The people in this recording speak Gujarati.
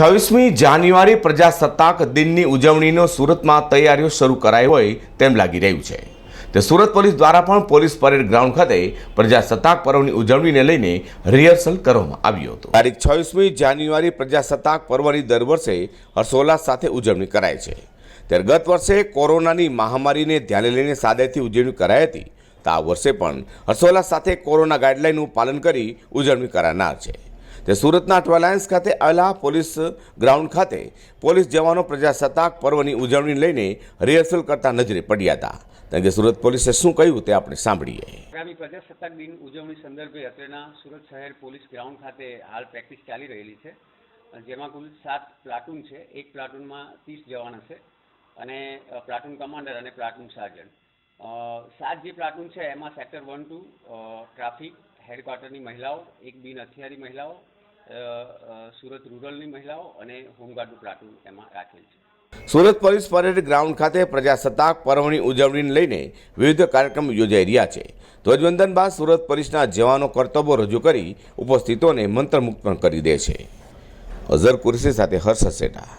છવ્વીસમી જાન્યુઆરી પ્રજાસત્તાક દિનની ઉજવણીનો સુરતમાં તૈયારીઓ શરૂ કરાઈ હોય તેમ લાગી રહ્યું છે. તે સુરત પોલીસ દ્વારા પણ પોલીસ પરેડ ગ્રાઉન્ડ ખાતે પ્રજાસત્તાક પર્વની ઉજવણીને લઈને રિહર્સલ કરવામાં આવ્યું હતું. તારીખ છવ્વીસમી જાન્યુઆરી પ્રજાસત્તાક પર્વની દર વર્ષે હર્ષોલ્લાસ સાથે ઉજવણી કરાય છે. ત્યારે ગત વર્ષે કોરોનાની મહામારીને ધ્યાને લઈને સાદેથી ઉજવણી કરાઈ હતી. તો આ વર્ષે પણ હર્ષોલ્લાસ સાથે કોરોના ગાઈડલાઈનનું પાલન કરી ઉજવણી કરાનાર છે. તે સુરતના ટ્વેલાયન્સ ખાતે આવેલા પોલીસ ગ્રાઉન્ડ ખાતે પોલીસ જવાનો પ્રજાસત્તાક પર્વની ઉજવણી લઈને રિહર્સલ કરતા નજરે પડ્યા હતા. કારણ કે સુરત પોલીસે શું કહ્યું તે આપણે સાંભળીએ. આગામી પ્રજાસત્તાક દિન ઉજવણી સંદર્ભે અત્રેના સુરત શહેર પોલીસ ગ્રાઉન્ડ ખાતે હાલ પ્રેક્ટિસ ચાલી રહેલી છે. જેમાં કુલ સાત પ્લાટૂન છે. એક પ્લાટૂનમાં ત્રીસ જવાન હશે અને પ્લાટૂન કમાન્ડર અને પ્લાટૂન સાર્જન્ટ સાત જે પ્લાટૂન છે, એમાં સેક્ટર વન ટુ ટ્રાફિક હેડક્વાર્ટરની મહિલાઓ, એક બિન હથિયારી મહિલાઓ સુરત રૂરલની મહિલાઓ અને હોમગાર્ડનું પ્લાટુન એમાં રાખેલ છે. સુરત પોલીસ પરેડ ગ્રાઉન્ડ ખાતે પ્રજાસત્તાક પર્વની ઉજવણીને લઈને વિવિધ કાર્યક્રમ યોજાઈ રહ્યા છે. ધ્વજવંદન બાદ સુરત પોલીસના જવાનો કર્તવ્યો રજૂ કરી ઉપસ્થિતોને મંત્રમુગ્ધ પણ કરી દે છે. અઝર કુરશી સાથે હર્ષ સેટા